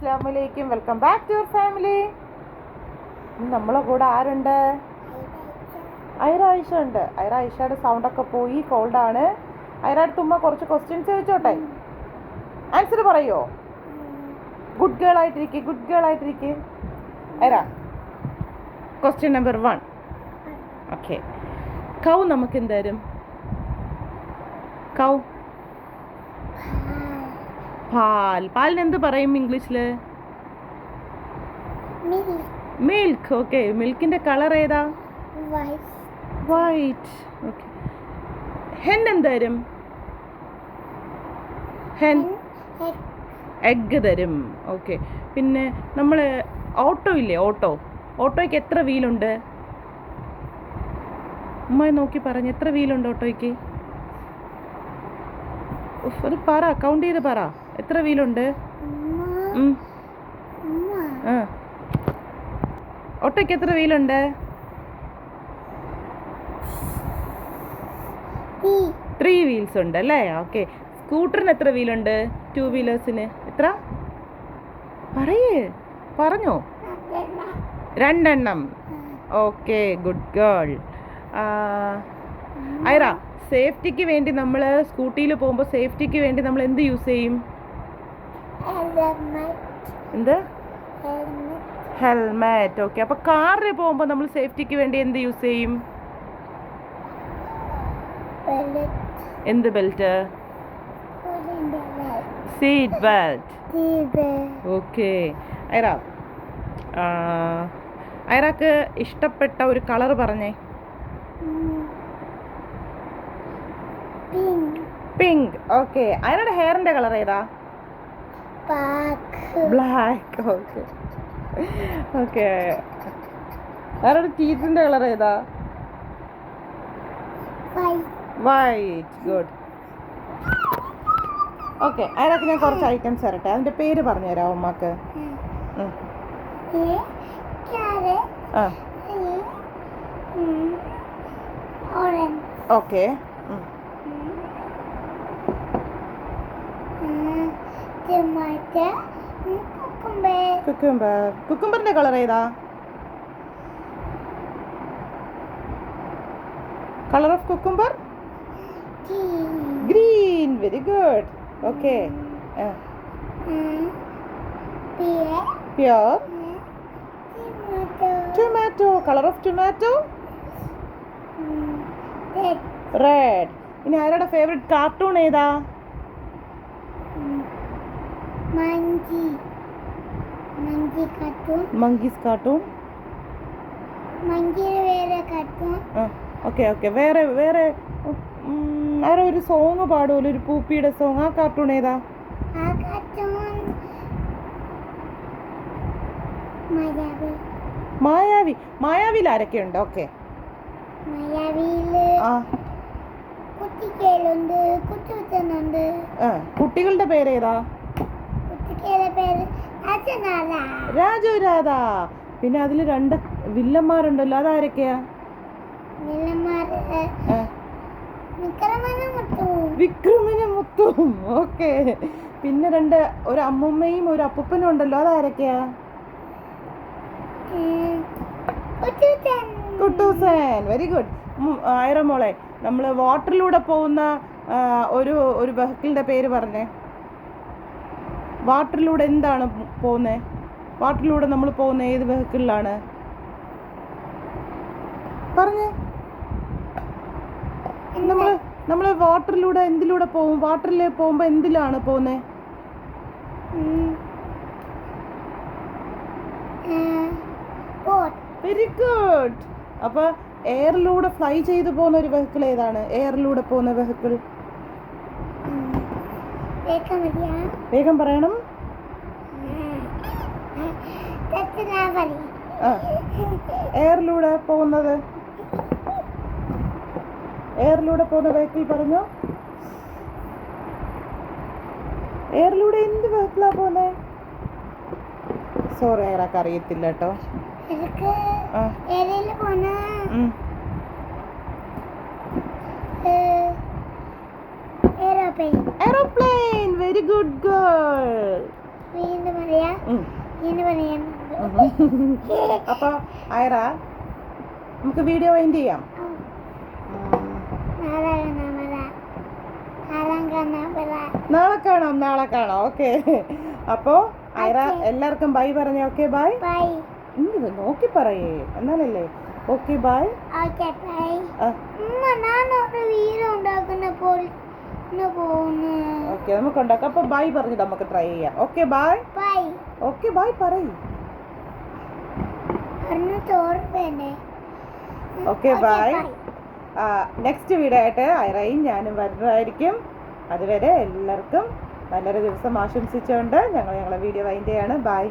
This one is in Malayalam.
അസ്സാമലൈക്കും welcome back to your family നമ്മളെ കൂടെ ആരുണ്ട്? ഐറ ഉണ്ട്. ഐറ സൗണ്ട് ഒക്കെ പോയി കോൾഡാണ് ഐറയുടെ തുമ്മ കുറച്ച് ക്വസ്റ്റ്യൻസ് ചോദിച്ചോട്ടെ? ആൻസർ പറയോ? ഗുഡ് ഗേൾ ആയിട്ടിരിക്കെ good girl ആയിട്ടിരിക്കെ. Aira question number one okay cow നമുക്ക് എന്തായാലും കൗ പാൽ. പാലിന് എന്ത് പറയും ഇംഗ്ലീഷിൽ? മിൽക്ക്. ഓക്കെ. മിൽക്കിന്റെ കളർ ഏതാ? വൈറ്റ്. ഓക്കെ. ഹെൻ എന്തായാലും ഹെൻ എഗ് തരും. ഓക്കെ. പിന്നെ നമ്മൾ ഓട്ടോ ഇല്ലേ? ഓട്ടോ. ഓട്ടോയ്ക്ക് എത്ര വീലുണ്ട്? ഉമ്മായി നോക്കി പറഞ്ഞു. എത്ര വീലുണ്ട് ഓട്ടോയ്ക്ക്? ഒരു അത് പറ. കൗണ്ട് ചെയ്ത് പറ. എത്ര വീലുണ്ട്? ഒട്ടയ്ക്ക് എത്ര വീലുണ്ട്? ത്രീ. വീൽസ് ഉണ്ട് അല്ലേ? ഓക്കെ. സ്കൂട്ടറിന് എത്ര വീലുണ്ട്? ടു വീലേഴ്സിന്. എത്ര? പറയേ. പറഞ്ഞോ. രണ്ടെണ്ണം. Okay good girl. ഐറ സേഫ്റ്റിക്ക് വേണ്ടി നമ്മൾ സ്കൂട്ടിയിൽ പോകുമ്പോൾ സേഫ്റ്റിക്ക് വേണ്ടി നമ്മൾ എന്ത് യൂസ് ചെയ്യും? എന്ത്? ഹെൽമെറ്റ് ഓക്കെ അപ്പൊ കാറിൽ പോകുമ്പോൾ നമ്മൾ സേഫ്റ്റിക്ക് വേണ്ടി എന്ത് യൂസ് ചെയ്യും? എന്ത് belt seat belt okay Aira ഐറക്ക് ഇഷ്ടപ്പെട്ട ഒരു കളർ പറഞ്ഞേ. പിങ്ക് ഓക്കെ ഐറയുടെ ഹെയറിന്റെ കളർ ഏതാ? ബ്ലാക്ക് ഓക്കെ ഓക്കെ ആരുടെ ടീത്തിന്റെ കളർ ഏതാ? വൈറ്റ് ഗുഡ് ഓക്കെ അതിനകത്ത് ഞാൻ കുറച്ച് ഐറ്റംസ് തരട്ടെ? അതിന്റെ പേര് പറഞ്ഞു തരാം ഉമ്മക്ക്. ഓക്കെ കുക്കുംബർ കുക്കുംബറിന്റെ കളർ ഏതാ? Colour of cucumber. Green very good okay Tomato. Tomato colour of tomato. Red ഇനി ആരുടെ ഫേവറേറ്റ് കാർട്ടൂൺ ഏതാ. മങ്കീസ് കാർട്ടൂൺ വേറെ ഓക്കെ ഓക്കെ വേറെ വേറെ ആരോ ഒരു സോങ് പാടുമല്ലോ ഒരു പൂപ്പിയുടെ സോങ് ആ കാർട്ടൂൺ ഏതാ? മായാവി. മായാവി. മായാവിയിൽ ആരൊക്കെ ഉണ്ട്? ഓക്കെ കുട്ടികളുടെ പേരേതാ രാജു രാധ. പിന്നെ അതിൽ രണ്ട് വില്ലന്മാരുണ്ടല്ലോ അതാരൊക്കെയാ? വിക്രമന മുത്തു ഓക്കെ. പിന്നെ രണ്ട് ഒരു അമ്മുമ്മയും ഒരു അപ്പൂപ്പനും ഉണ്ടല്ലോ അതാരൊക്കെയാ? കുട്ടൂസൻ. വെരി ഗുഡ് ആയിരം മോളെ. നമ്മൾ വാട്ടറിലൂടെ പോകുന്ന ഒരു ഒരു വെഹിക്കിളിന്റെ പേര് പറഞ്ഞേ. വാട്ടറിലൂടെ എന്താണ് പോകുന്നത് വാട്ടറിലൂടെ നമ്മൾ പോകുന്ന ഏത് വെഹിക്കിളിലാണ്? പറഞ്ഞേ. നമ്മൾ നമ്മൾ വാട്ടറിലൂടെ എന്തിലൂടെ പോകും? വാട്ടറിൽ പോകുമ്പോൾ എന്തിലാണ് പോകുന്നത് വെരി ഗുഡ് അപ്പോൾ എയറിലൂടെ ഫ്ലൈ ചെയ്തു പോകുന്ന ഒരു വെഹിക്കിൾ ഏതാണ്? എയറിലൂടെ പോകുന്ന വെഹിക്കിൾ വേഗം പറയണം. എയറിലൂടെ പോകുന്നത്. എയറിലൂടെ പോകുന്ന വെഹിക്കിൾ പറഞ്ഞോ? എയറിലൂടെ എന്ത് വെഹിക്കിളാ പോകുന്നത് സോറി അയാൾക്ക് അറിയത്തില്ല കേട്ടോ. ആ. എയറോപ്ലെയിൻ വെരി ഗുഡ് ഗേൾ അപ്പോൾ ഐറ നമുക്ക് വീഡിയോ വൈൻഡ് ചെയ്യാം. നാളെ കാണാം നാളെ. കാണാം ഓക്കെ അപ്പോ ഐറ എല്ലാവർക്കും ബൈ പറഞ്ഞേ. ഓക്കെ ബൈ ബൈ നോക്കി പറയേ. എന്നാലല്ലേ? ഓക്കെ ബൈ ഓക്കെ ബൈ ഉമ്മ ഞാനൊരു വീട് ഉണ്ടാക്കുന്നപ്പോൾ ഇന്ന് പോകുന്നു ഓക്കെ നമുക്ക് ഉണ്ടാക്കാം അപ്പോൾ ബൈ പറഞ്ഞു നമുക്ക് ട്രൈ ചെയ്യാം. Okay bye. Bye. Okay bye പറയൂ. Okay bye. നെക്സ്റ്റ് വീഡിയോ ആയിട്ട് ഐറയും ഞാനും വരുന്നതായിരിക്കും. അതുവരെ എല്ലാവർക്കും നല്ലൊരു ദിവസം ആശംസിച്ചുകൊണ്ട് ഞങ്ങൾ ഞങ്ങളെ വീഡിയോ വൈൻഡ് ചെയ്യാണ്. ബൈ.